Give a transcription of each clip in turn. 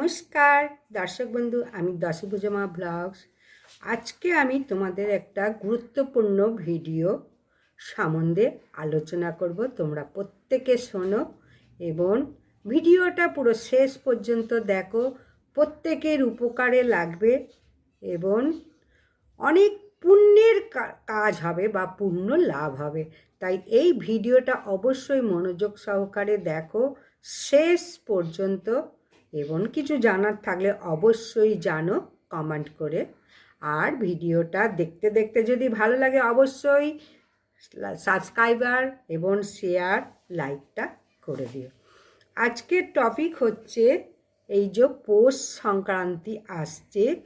নমস্কার, দর্শক বন্ধু, আমি দশভুজমা ব্লগস। আজকে আমি তোমাদের একটা গুরুত্বপূর্ণ ভিডিও সম্বন্ধে আলোচনা করব। তোমরা প্রত্যেকে শোনো এবং ভিডিওটা পুরো শেষ পর্যন্ত দেখো। প্রত্যেকের উপকারে লাগবে এবং অনেক পুণ্যের কাজ হবে বা পুণ্য লাভ হবে। তাই এই ভিডিওটা অবশ্যই মনোযোগ সহকারে দেখো। শেষ পর্যন্ত এবং কিছু জানার থাকলে অবশ্যই জানো কমেন্ট করে। আর ভিডিওটা দেখতে দেখতে যদি ভালো লাগে, অবশ্যই সাবস্ক্রাইবার এবং শেয়ার লাইকটা করে দিও। আজকের টপিক হচ্ছে এই যে পৌষ সংক্রান্তি আসছে।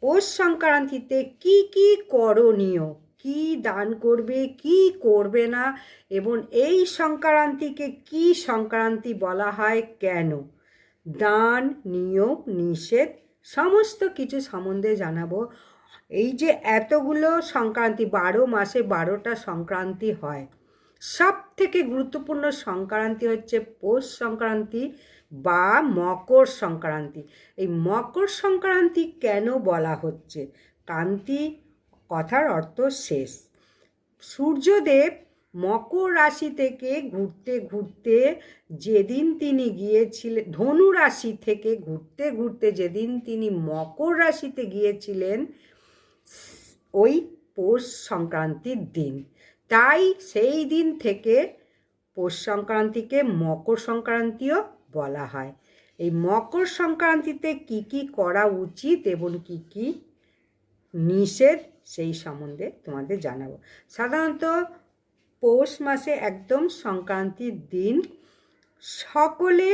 পৌষ সংক্রান্তিতে কি কি করণীয়? কি দান করবে, কি করবে না? এবং এই সংক্রান্তিকে কি সংক্রান্তি বলা হয়, কেন? দান নিয়ম নিষেধ, সমস্ত কিছু সম্বন্ধে জানাব। এই যে এতগুলো সংক্রান্তি, বারো মাসে বারোটা সংক্রান্তি হয়। সব থেকে গুরুত্বপূর্ণ সংক্রান্তি হচ্ছে পৌষ সংক্রান্তি বা মকর সংক্রান্তি। এই মকর সংক্রান্তি কেন বলা হচ্ছে? কান্তি কথার অর্থ শেষ। সূর্যদেব মকর রাশি থেকে ঘুরতে ঘুরতে যেদিন তিনি গিয়েছিলেন, ধনু রাশি থেকে ঘুরতে ঘুরতে যেদিন তিনি মকর রাশিতে গিয়েছিলেন, ওই পৌষ সংক্রান্তির দিন। তাই সেই দিন থেকে পৌষ সংক্রান্তিকে মকর সংক্রান্তিও বলা হয়। এই মকর সংক্রান্তিতে কি কি করা উচিত এবং কি কি নিষেধ সেই সম্বন্ধে তোমাদের জানাব। সাধারণত পৌষ মাসে একদম সংক্রান্তির দিন। সকলে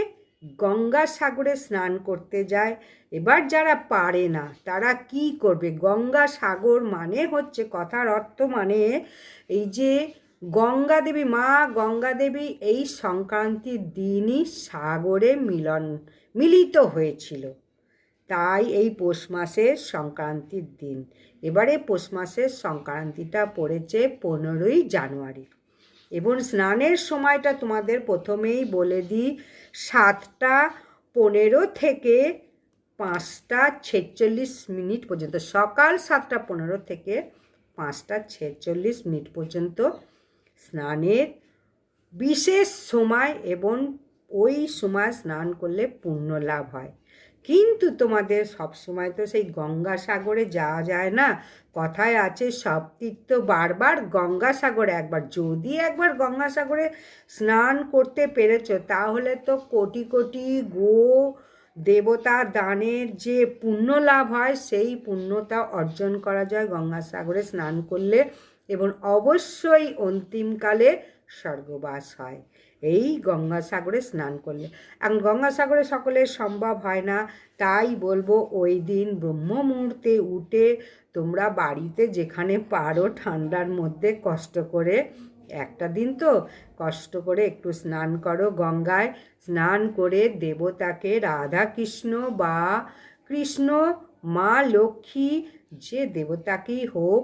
গঙ্গা সাগরে স্নান করতে যায়। এবার যারা পারে না, তারা কি করবে? গঙ্গা সাগর মানে হচ্ছে, কথার অর্থ মানে এই যে গঙ্গা দেবী, মা গঙ্গা দেবী এই সংক্রান্তির দিনই সাগরে মিলন, মিলিত হয়েছিল। তাই এই পৌষ মাসের সংক্রান্তির দিন। এবারে পৌষ মাসের সংক্রান্তিটা পড়েছে পনেরোই জানুয়ারি। এবং স্নানের সময়টা তোমাদের প্রথমেই বলে দিই, সাতটা পনেরো থেকে পাঁচটা ছেচল্লিশ মিনিট পর্যন্ত। সকাল সাতটা পনেরো থেকে পাঁচটা ছেচল্লিশ মিনিট পর্যন্ত স্নানের বিশেষ সময় এবং ওই সময় স্নান করলে পুণ্য লাভ হয়। কিন্তু তোমাদের সব সময় তো সেই গঙ্গা সাগরে যাওয়া যায় না। কথায় আছে সব তীর্থ বারবার গঙ্গা সাগরে একবার যদি একবার গঙ্গা সাগরে স্নান করতে পেরেছ, তাহলে তো কোটি কোটি গো দেবতা দানের যে পুণ্য লাভ হয়, সেই পুণ্যটা অর্জন করা যায় গঙ্গা সাগরে স্নান করলে এবং অবশ্যই অন্তিমকালে স্বর্গবাস হয়। এই গঙ্গাসাগরে স্নান করলে। এখন গঙ্গাসাগরে সকলের সম্ভব হয় না, তাই বলব ওই দিন ব্রহ্ম মুহূর্তে উঠে তোমরা বাড়িতে যেখানে পারো ঠান্ডার মধ্যে কষ্ট করে একটা দিন তো কষ্ট করে একটু স্নান করো গঙ্গায়। স্নান করে দেবতাকে রাধা কৃষ্ণ বা কৃষ্ণ, মা, লক্ষ্মী, যে দেবতাকেই হোক,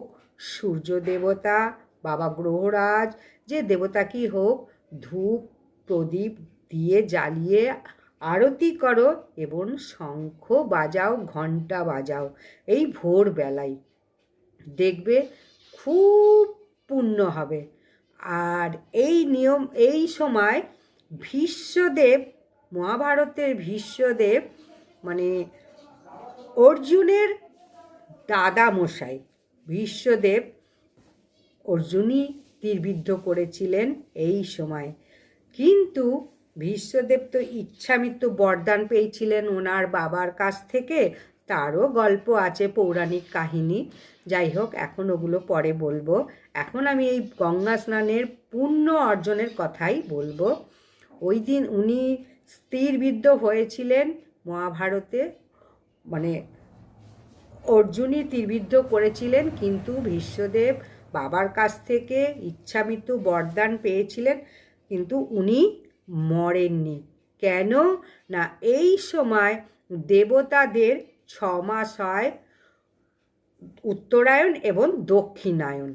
সূর্য দেবতা, বাবা গ্রহরাজ, যে দেবতাকেই হোক ধূপ প্রদীপ দিয়ে জ্বালিয়ে আরতি করো এবং শঙ্খ বাজাও ঘণ্টা বাজাও এই ভোরবেলায়। দেখবে খুব পুণ্য হবে। আর এই নিয়ম, এই সময় ভীষ্মদেব, মহাভারতের ভীষ্মদেব মানে অর্জুনের দাদা মশাই ভীষ্মদেব অর্জুনই তীরবিদ্ধ করেছিলেন এই সময়। কিন্তু ভীষ্মদেব তো ইচ্ছামৃত্যু বরদান পেয়েছিলেন ওনার বাবার কাছ থেকে। তারও গল্প আছে, পৌরাণিক কাহিনী। যাই হোক, এখন ওগুলো পরে বলব। এখন আমি এই গঙ্গা স্নানের পূর্ণ অর্জনের কথাই বলব। ওই দিন উনি স্থিরবিদ্ধ হয়েছিলেন মহাভারতে। মানে অর্জুনই তীরবিদ্ধ করেছিলেন, কিন্তু ভীষ্মদেব বাবার কাছ থেকে ইচ্ছামৃত্যু বরদান পেয়েছিলেন, কিন্তু উনি মরেননি। কেন? না, এই সময় দেবতাদের ছ মাস হয় উত্তরায়ণ এবং দক্ষিণায়ন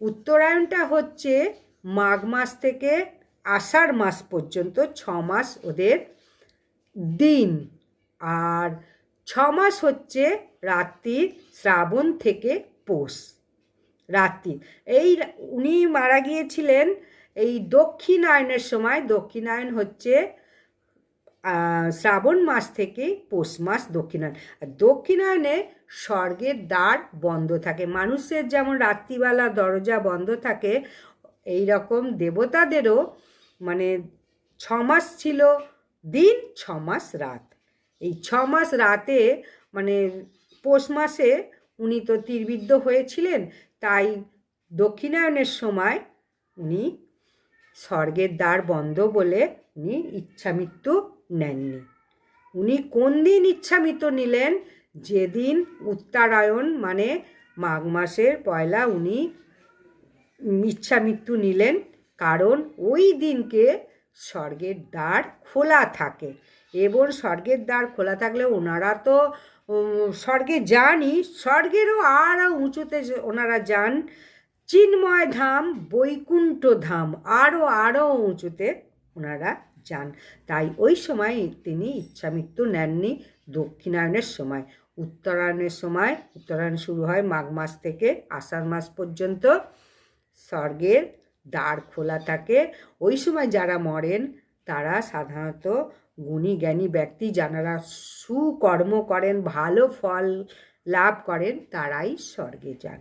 উত্তরায়ণটা হচ্ছে মাঘ মাস থেকে আষাঢ় মাস পর্যন্ত ছ মাস ওদের দিন। আর ছ মাস হচ্ছে রাত্রির শ্রাবণ থেকে পৌষ। রাত্রি। এই উনি মারা গিয়েছিলেন এই দক্ষিণায়নের সময়। দক্ষিণায়ন হচ্ছে শ্রাবণ মাস থেকে পৌষ মাস দক্ষিণায়ন। আর দক্ষিণায়নে স্বর্গের দ্বার বন্ধ থাকে। মানুষের যেমন রাত্রিবেলা দরজা বন্ধ থাকে, এই রকম দেবতাদেরও মানে ছমাস ছিল দিন ছমাস রাত। এই ছমাস রাতে মানে পৌষ মাসে উনি তো তীরবিদ্ধ হয়েছিলেন। তাই দক্ষিণায়নের সময় উনি স্বর্গের দ্বার বন্ধ বলে উনি ইচ্ছামৃত্যু নেননি। উনি কোন দিন ইচ্ছামৃত্যু নিলেন? যেদিন উত্তরায়ণ মানে মাঘ মাসের পয়লা উনি ইচ্ছামৃত্যু নিলেন, কারণ ওই দিনকে স্বর্গের দ্বার খোলা থাকে। এবং স্বর্গের দ্বার খোলা থাকলে ওনারা তো স্বর্গে যানই, স্বর্গেরও আরও উঁচুতে ওনারা যান, চিন্ময় ধাম, বৈকুণ্ঠ ধাম, আরও আরও উঁচুতে ওনারা যান। তাই ওই সময় তিনি ইচ্ছামৃত্যু নেননি দক্ষিণায়নের সময়। উত্তরায়ণের সময়, উত্তরায়ণ শুরু হয় মাঘ মাস থেকে আষাঢ় মাস পর্যন্ত। স্বর্গের দ্বার খোলা থাকে। ওই সময় যারা মরেন, তারা সাধারণত গুণী জ্ঞানী ব্যক্তি যারা সুকর্ম করেন, ভালো ফল লাভ করেন, তারাই স্বর্গে যান।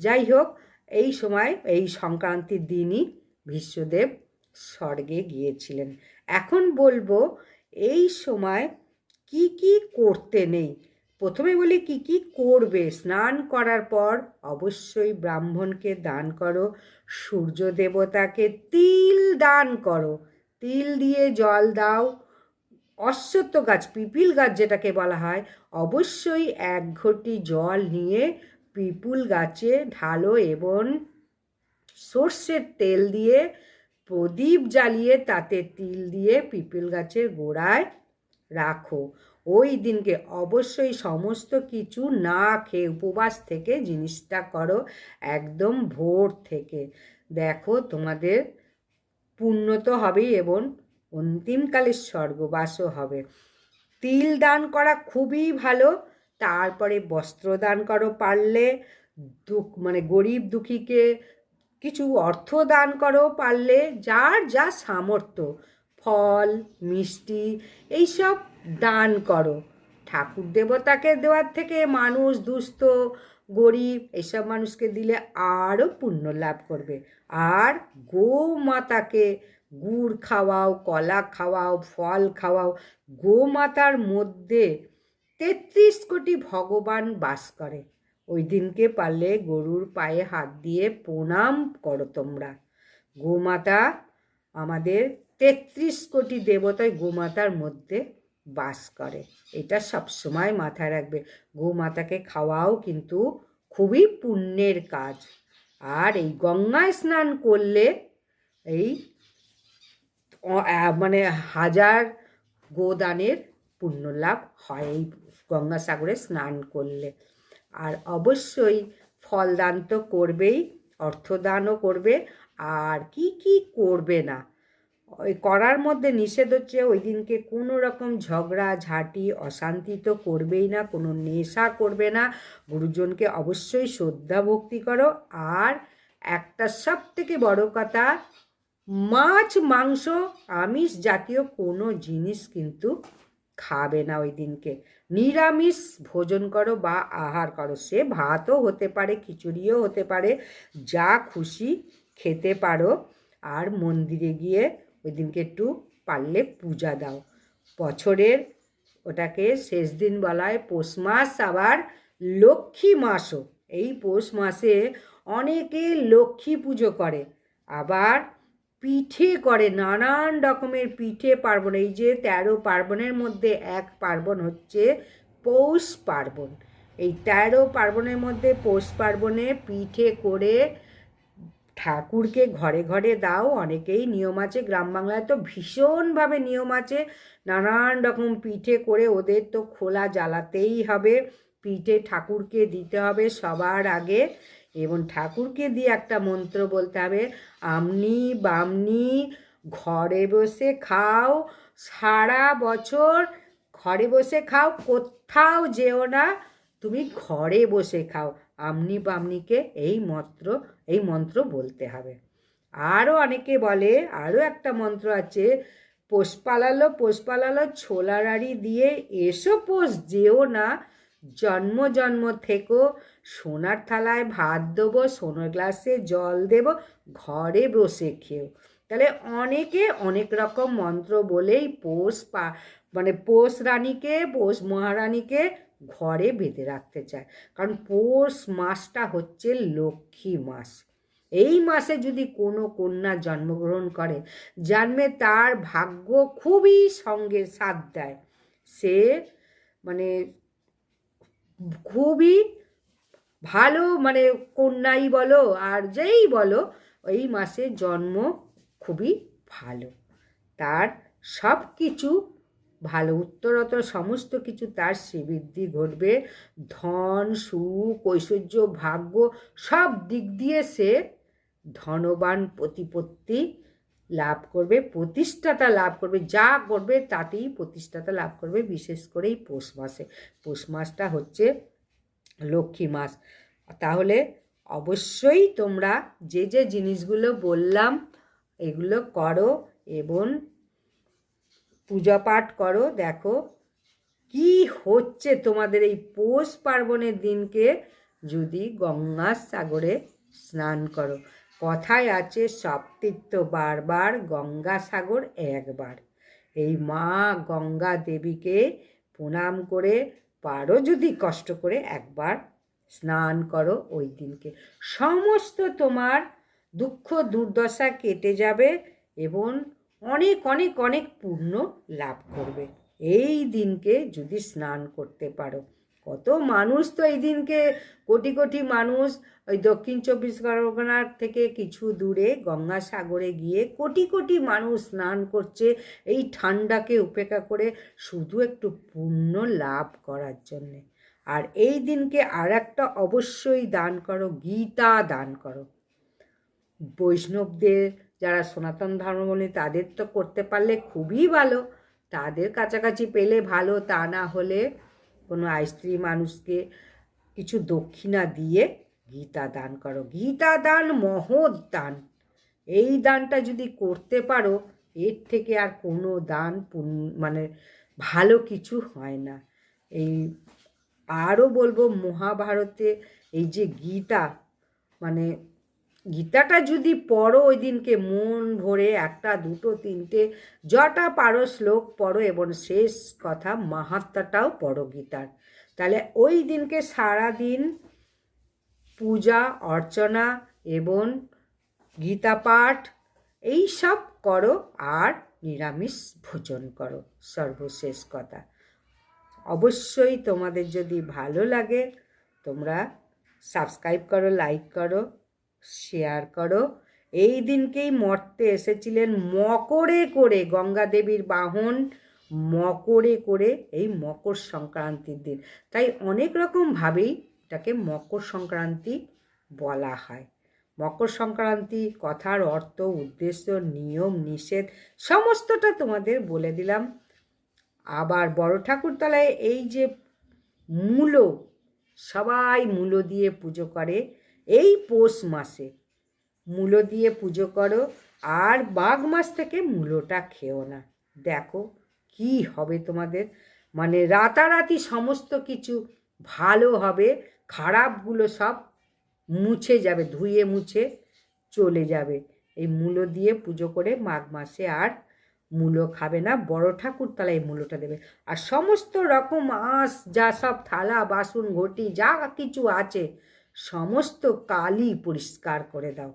যাই হোক, এই সময়, এই সংক্রান্তির দিনই ভীষ্মদেব স্বর্গে গিয়েছিলেন। এখন বলব, এই সময় কি কি করতে নেই? প্রথমে বলি, কি কি করবে? স্নান করার পর অবশ্যই ব্রাহ্মণকে দান করো, সূর্য দেবতাকে তিল দান করো। তিল দিয়ে জল দাও অশ্বত্থ গাছ, পিপিল গাছ যেটাকে বলা হয়, অবশ্যই এক ঘটি জল নিয়ে পিপুল গাছে ঢালো এবং সর্ষের তেল দিয়ে প্রদীপ জ্বালিয়ে তাতে তিল দিয়ে পিপিল গাছের গোড়ায় রাখো। ওই দিনকে অবশ্যই সমস্ত কিছু না খেয়ে উপবাস থেকে জিনিসটা করো, একদম ভোর থেকে। দেখো তোমাদের পুণ্য তো হবেই এবং অন্তিমকালে স্বর্গবাসও হবে। তিল দান করা খুবই ভালো, তারপরে বস্ত্র দান করো পারলে, দুঃখ মানে গরিব দুঃখীকে কিছু অর্থ দান করো পারলে, যার যা সামর্থ্য, ফল, মিষ্টি, এইসব দান করো। ঠাকুর দেবতাকে দেওয়ার থেকে মানুষ দুস্থ, গরিব এইসব মানুষকে দিলে আরও পুণ্য লাভ করবে। আর গোমাতাকে গুড় খাওয়াও, কলা খাওয়াও, ফল খাওয়াও, গোমাতার মধ্যে তেত্রিশ কোটি ভগবান বাস করে। ওই দিনকে পারলে গরুর পায়ে হাত দিয়ে প্রণাম করো তোমরা। গোমাতা, আমাদের তেত্রিশ কোটি দেবতায় গোমাতার মধ্যে বাস করে। এটা সবসময় মাথায় রাখবে। গোমাতাকে খাওয়াও কিন্তু খুবই পুণ্যের কাজ। আর এই গঙ্গায় স্নান করলে এই মানে হাজার গোদানের পুণ্য লাভ হয় এই গঙ্গাসাগরে স্নান করলে। আর অবশ্যই ফলদান তো করবেই, অর্থদানও করবে, আর কি কি করবে না। ওই করার মধ্যে নিষেধ হচ্ছে, ওই দিনকে কোনো রকম ঝগড়া, ঝাঁটি, অশান্তি তো করবেই না, কোনো নেশা করবে না। গুরুজনকে অবশ্যই শ্রদ্ধা ভক্তি করো। আর একটা সব থেকে বড় কথা মাছ, মাংস, আমিষ জাতীয় কোনো জিনিস কিন্তু খাবে না ওই দিনকে। নিরামিষ ভোজন করো বা আহার করো। সে ভাতও হতে পারে, খিচুড়িও হতে পারে, যা খুশি খেতে পারো। আর মন্দিরে গিয়ে ওই দিনকে একটু পারলে পূজা দাও। বছরের ওটাকে শেষ দিন বলা হয় পৌষ মাস, আবার লক্ষ্মী মাসও। এই পৌষ মাসে অনেকে লক্ষ্মী পুজো করে, আবার পিঠে করে, নানান রকমের পিঠে পার্বণ। এই যে তেরো পার্বণের মধ্যে এক পার্বণ হচ্ছে পৌষ পার্বণ। এই তেরো পার্বণের মধ্যে পৌষ পার্বণে পিঠে করে ঠাকুরকে ঘরে ঘরে দাও। অনেকেই নিয়ম আছে, গ্রাম বাংলায় তো ভীষণভাবে নিয়ম আছে, নানান রকম পিঠে করে ওদের তো খোলা জ্বালাতেই হবে। পিঠে ঠাকুরকে দিতে হবে সবার আগে। এবং ঠাকুরকে দিয়ে একটা মন্ত্র বলতে হবে, আমনি বামনি ঘরে বসে খাও, সারা বছর ঘরে বসে খাও, কোথাও যেও না, তুমি ঘরে বসে খাও। আমনি বামনিকে এই মন্ত্র এই মন্ত্র বলতে হবে। আরও অনেকে বলে, আরও একটা মন্ত্র আছে, পোষ পালালো পোষ পালালো ছোলারাড়ি দিয়ে এসো, পোষ যেও না জন্ম জন্ম থেকো, সোনার থালায় ভাত দেবো, সোনার গ্লাসে জল দেব, ঘরে বসে খেও। তাহলে অনেকে অনেক রকম মন্ত্র বলেই পোষ পা মানে পোষ রানীকে, পোষ মহারানীকে ঘরে বেঁধে রাখতে চায়। কারণ পৌষ মাসটা হচ্ছে লক্ষ্মী মাস। এই মাসে যদি কোনো কন্যা জন্মগ্রহণ করে, জন্মে তার ভাগ্য খুবই সঙ্গে সাথ দেয়। সে মানে খুবই ভালো মানে কন্যাই বলো, আর যেই বলো, এই মাসে জন্ম খুবই ভালো। তার সব কিছু ভালো উত্তরতর সমস্ত কিছু তার শ্রীবৃদ্ধি ঘটবে। ধন, সুখ, ঐশ্বর্য, ভাগ্য, সব দিক দিয়ে সে ধনবান, প্রতিপত্তি লাভ করবে, প্রতিষ্ঠাতা লাভ করবে, যা করবে তাতেই প্রতিষ্ঠাতা লাভ করবে, বিশেষ করে এই পৌষ মাসে। পৌষ মাসটা হচ্ছে লক্ষ্মী মাস। তাহলে অবশ্যই তোমরা যে যে জিনিসগুলো বললাম, এগুলো করো এবং পূজা পাঠ করো। দেখো কি হচ্ছে তোমাদের এই পৌষ পার্বণের দিনকে যদি গঙ্গা সাগরে স্নান করো। কথায় আছে সপ্তীর্থ বারবার গঙ্গা সাগর একবার। এই মা গঙ্গা দেবীকে প্রণাম করে পারো যদি কষ্ট করে একবার স্নান করো ওই দিনকে। সমস্ত তোমার দুঃখ দুর্দশা কেটে যাবে এবং অনেক অনেক অনেক পুণ্য লাভ করবে। এই দিনকে যদি স্নান করতে পারো। কত মানুষ তো এই দিনকে? কোটি কোটি মানুষ। ওই দক্ষিণ চব্বিশ পরগনার থেকে কিছু দূরে গঙ্গাসাগরে গিয়ে কোটি কোটি মানুষ স্নান করছে। এই ঠান্ডাকে উপেক্ষা করে শুধু একটু পুণ্য লাভ করার জন্যে। আর এই দিনকে আর একটা অবশ্যই দান করো, গীতা দান করো। বৈষ্ণবদের যারা সনাতন ধর্মবলী তাদের তো করতে পারলে খুবই ভালো। তাদের কাছাকাছি পেলে ভালো, তা না হলে কোনো আইস্ত্রী মানুষকে কিছু দক্ষিণা দিয়ে গীতা দান করো। গীতা দান, মহৎ দান। এই দানটা যদি করতে পারো, এর থেকে আর কোনো দান মানে ভালো কিছু হয় না। এই আরও বলব, মহাভারতে এই যে গীতা মানে গীতাটা যদি পড়ো ওই দিনকে মন ভরে একটা, দুটো, তিনটে, যটা পারো শ্লোক পড়ো এবং শেষ কথা মাহাত্মাটাও পড়ো গীতার। তাহলে ওই দিনকে সারা দিন পূজা, অর্চনা এবং গীতা পাঠ, এই সব করো আর নিরামিষ ভোজন করো, সর্বশেষ কথা। অবশ্যই তোমাদের যদি ভালো লাগে তোমরা সাবস্ক্রাইব করো লাইক করো শেয়ার করো। এই দিনকেই মর্তে এসেছিলেন মকরে করে, গঙ্গা দেবীর বাহন মকরে করে এই মকর সংক্রান্তির দিন। তাই অনেক রকমভাবেই এটাকে মকর সংক্রান্তি বলা হয়। মকর সংক্রান্তি, কথার অর্থ, উদ্দেশ্য, নিয়ম, নিষেধ, সমস্তটা তোমাদের বলে দিলাম। আবার বড় ঠাকুরতলায় এই যে মূলো, সবাই মূলো দিয়ে পুজো করে এই পৌষ মাসে মূলো দিয়ে পুজো করো আর বাঘ মাস থেকে মূলোটা খেও না। দেখো কি হবে তোমাদের। মানে রাতারাতি সমস্ত কিছু ভালো হবে, খারাপগুলো সব মুছে যাবে, ধুয়ে মুছে চলে যাবে। এই মূলো দিয়ে পুজো করে মাঘ মাসে আর মূলো খাবে না, বড় ঠাকুর তালা এই মূলোটা দেবে। আর সমস্ত রকম আঁশ, যা সব থালা, বাসন, ঘটি, যা কিছু আছে সমস্ত কালি পরিষ্কার করে দাও।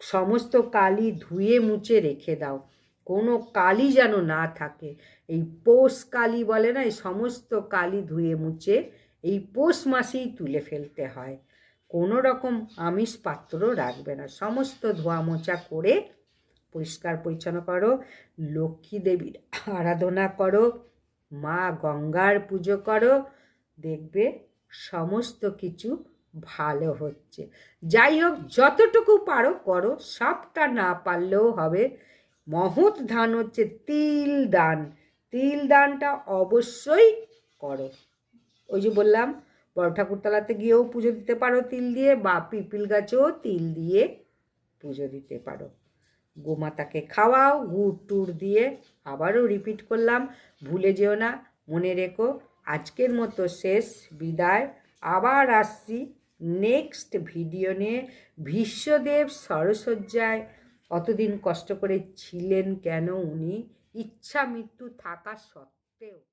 সমস্ত কালি ধুয়ে মুছে রেখে দাও। কোনো কালি যেন না থাকে। এই পৌষ কালি বলে না, এই সমস্ত কালি ধুয়ে মুছে এই পৌষ মাসেই তুলে ফেলতে হয়। কোনো রকম আমিষ পাত্র রাখবে না। সমস্ত ধোয়া মোচা করে পরিষ্কার পরিচ্ছন্ন করো। লক্ষ্মী দেবীর আরাধনা করো। মা গঙ্গার পুজো করো। দেখবে সমস্ত কিছু ভালো হচ্ছে। যাই হোক যতটুকু পারো করো, সবটা না পারলেও হবে। মহৎ ধান হচ্ছে তিল দান। তিল দানটা অবশ্যই করো। ওই যে বললাম বড় ঠাকুরতলাতে গিয়েও পুজো দিতে পারো তিল দিয়ে বা পিপিল গাছেও তিল দিয়ে পুজো দিতে পারো। গোমাতাকে খাওয়াও, গুড় টুর দিয়ে আবারও রিপিট করলাম, ভুলে যেও না, মনে রেখো, আজকের মতো শেষ, বিদায়, আবার আসছি। নেক্সট ভিডিও নিয়ে ভীষ্মদেব সরসজ্জায় অতদিন কষ্ট করে ছিলেন কেন উনি? ইচ্ছা মৃত্যু থাকা সত্ত্বেও।